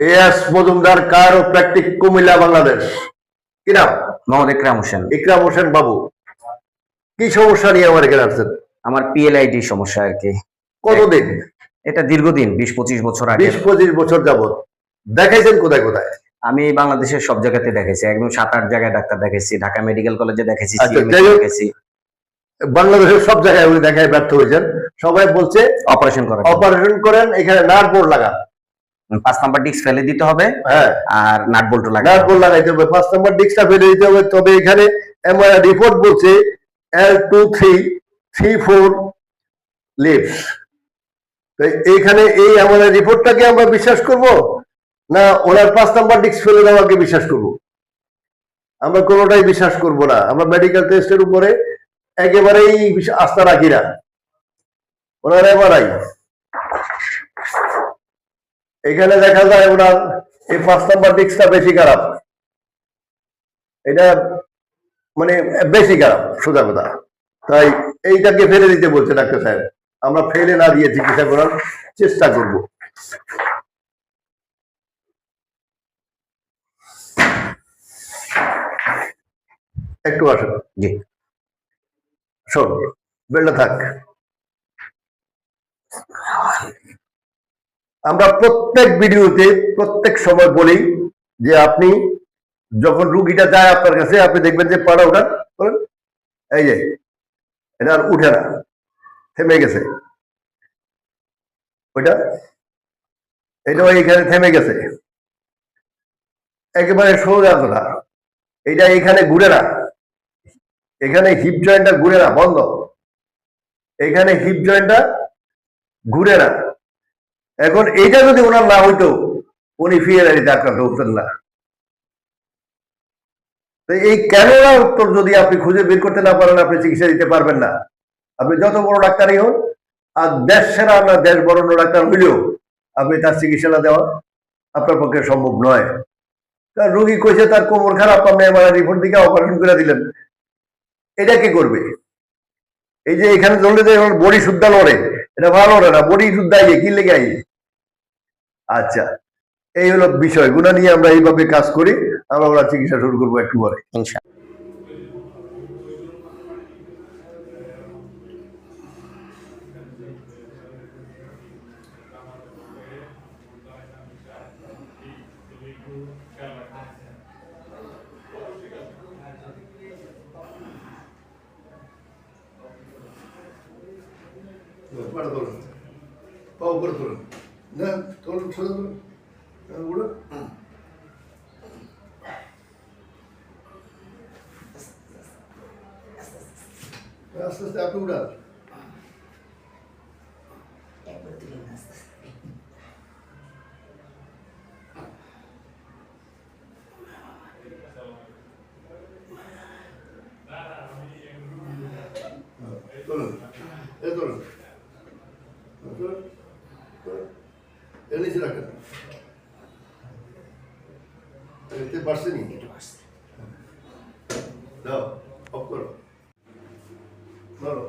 S Majumdar কার প্র্যাকটিক কুমিল্লা বাংলাদেশ? কি নাম? মোহাম্মদ ইকরাম হোসেন। ইকরাম হোসেন বাবু কি সমস্যা নিয়ে আমার এখানে আসছেন? আমার পিএলআইডি সমস্যা আর কি। কতদিন? এটা দীর্ঘদিন বিশ পঁচিশ বছর আগে। বিশ পঁচিশ বছর যাবত দেখাইছেন কোথায় কোথায়? আমি বাংলাদেশের সব জায়গাতে দেখেছি একদম সাত আট জায়গায় ডাক্তার দেখেছি ঢাকা মেডিকেল কলেজে দেখেছি আচ্ছা। দেখেছি বাংলাদেশের সব জায়গায় উনি দেখায় ব্যর্থ হয়েছেন। সবাই বলছে অপারেশন করেন অপারেশন করেন এখানে নাট বোর্ড লাগান। পাঁচ নাম্বার ডিস্ক ফেলে দিতে হবে হ্যাঁ। আর নাট বল্টু লাগাতে লাগাইতে হবে পাঁচ নম্বর ডিস্কটা ফেলে দিতে হবে। তবে এখানে রিপোর্ট বলছে L two three three four leaves এইখানে এই আমাদের রিপোর্টটাকে আমরা বিশ্বাস করব না ওনার পাঁচ নাম্বার ডিস্ক ফেলে দেওয়াকে বিশ্বাস করব? আমরা কোনোটাই বিশ্বাস করব না। আমরা মেডিকেল টেস্টের উপরে একেবারেই আস্থা রাখি না। ওনার এমআরআই এখানে দেখা যায় ওনার এই পাঁচ নাম্বার ডিস্কটা বেশি খারাপ। এটা মানে বেশি খারাপ সোজা কথা। তাই এইটাকে ফেলে দিতে বলছে ডাক্তার সাহেব। আমরা ফেলে না দিয়ে চিকিৎসা করার চেষ্টা করব। একটু আসুন। জি। শোন বেলটা থাক। আমরা প্রত্যেক ভিডিওতে প্রত্যেক সময় বলি যে আপনি যখন রুগীটা যায় আপনার কাছে, আপনি দেখবেন যে পাড়া ওঠান বলেন, এই যে, এটা আর উঠে না, থেমে গেছে। ওইটা এটাও এইখানে থেমে গেছে। একেবারে সোজা কথা এটা এখানে ঘুরে না। এখানে হিপ জয়েন্টটা ঘুরে না, বন্ধ। এখানে হিপ জয়েন্টটা ঘুরে না। এখন এইটা যদি ওনার না হইতো, উনি ফিয়ারিতে আক্রান্ত হতেন না তো এই কেননা উত্তর যদি আপনি খুঁজে বের করতে না পারেন, আপনি চিকিৎসা দিতে পারবেন না। আপনি যত বড় ডাক্তারই হন, আর দেশ সেরা আপনার দেশ বরণ্য ডাক্তার হইলেও আপনি তার চিকিৎসা না দেওয়া আপনার পক্ষে সম্ভব নয়। কারণ রোগী কইছে তার কোমর খারাপ, আপনি আমার রিপোর্ট দিকে অপারেশন করে দিলেন। এটা কি করবে? এই যে এখানে ধরলে যে বডি শুদ্ধা লড়ে, এটা ভালো লড়ে না, বডি শুদ্ধা কি লেগে আইয়ে আচ্ছা এই হলো বিষয়। গুণা নিয়ে আমরা এইভাবে কাজ করি আমরা ওরা চিকিৎসা শুরু করব একটু পরে। পাটা তোলেন উপরে তোলেন না তোলেন সোজা তোলেন হ্যাঁ, উড়ো আস্তে আস্তে আপনি উড়ান তোলেন এ তোলেন তোলেন তোলেন এর নিচে রাখেন। এতে পারছে নি? দাও অফ করো। ধরো।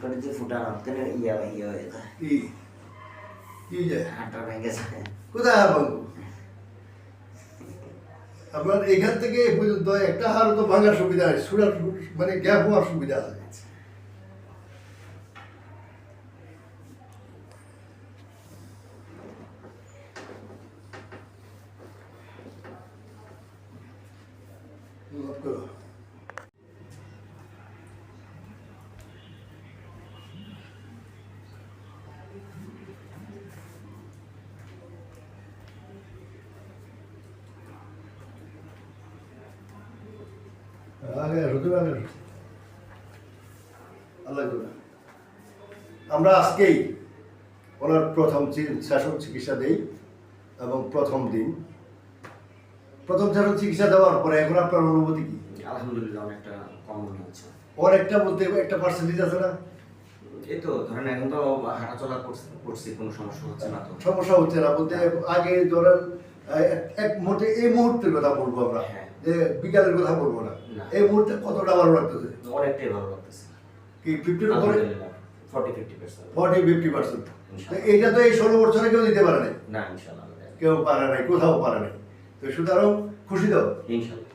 করে যে ফুটানো কেন ইয়া ইয়া হয়ে যায় কি? কি যায় হাঁটা ভেঙে যায়। কোথায় হার ভাঙবো আপনার এখান থেকে এ পর্যন্ত একটা হার তো ভাঙার সুবিধা আছে সুরার মানে গ্যাপ হওয়ার সুবিধা আছে মাফ করো। আগে আসো তুমি আগে আসো আল্লাহ আমরা আজকেই ওনার প্রথম সেশন চিকিৎসা দেই এবং প্রথম দিন। প্রথম সেশন চিকিৎসা দেওয়ার পরে এখন আপনার অনুভূতি কি? আলহামদুলিল্লাহ অনেকটা কম মনে হচ্ছে। অনেকটা বলতে একটা পার্সেন্টেজ আছে না? এই তো ধরেন এখন তো হাঁটাচলা করছি করছি কোনো সমস্যা হচ্ছে না তো। সমস্যা হচ্ছে না বলতে আগে ধরেন এক- মুহূর্তে এই মুহূর্তের কথা বলব আমরা। হ্যাঁ। যে বিকালের কথা বলব না। এই মুহূর্তে কতটা ভালো লাগতেছে? অনেকটাই ভালো লাগতেছে। কি ফিফটির উপরে? Forty fifty percent forty fifty percent এইটা তো এই ষোলো বছরে কেউ দিতে পারে নাই? না ইনশাল্লাহ। কেউ পারে নাই কোথাও পারে নাই। তো সুতরাং খুশি দাও ইনশাল্লাহ।